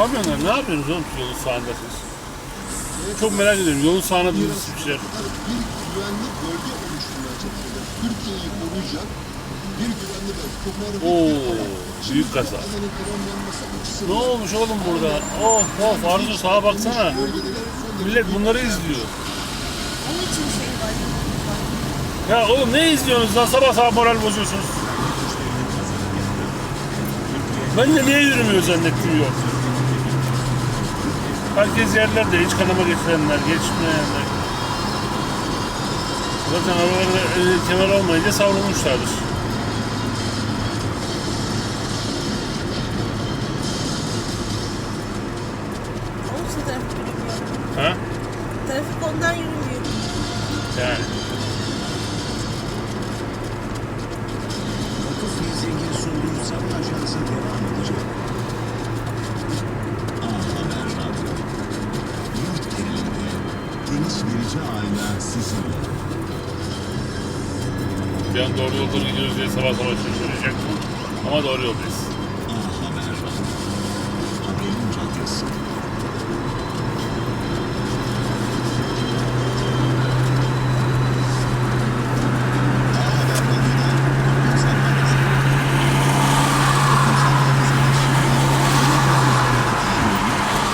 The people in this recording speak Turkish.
kamyonlar ne yapıyorsunuz oğlum şu yolun sağında siz? Çok merak ediyorum. Yolun sağına dizmişler. bir güvenlik bölge oluşturmaya çalışıyorlar. Türkiye'yi koruyacak bir güvenlik bölge. Çok merak Oo, büyük kaza. Ne olmuş oğlum burada? Oh oh Arzu sağa baksana. Millet bunları izliyor. Onun için şey var. Ya oğlum ne izliyorsunuz lan sabah sabah moral bozuyorsunuz. Ben de niye yürümüyor zannettim yok. Herkes yerlerde hiç kanama geçirenler, geçmeyenler. Zaten aralarda e, kemer olmayınca savrulmuşlardır. Olsa trafik yürümüyor. Ha? Trafik ondan yürümüyor. Yani. Verici ağıyla sizinle. Bir doğru yolda gidiyoruz diye sabah sabah şaşıracaktım. Ama doğru yoldayız.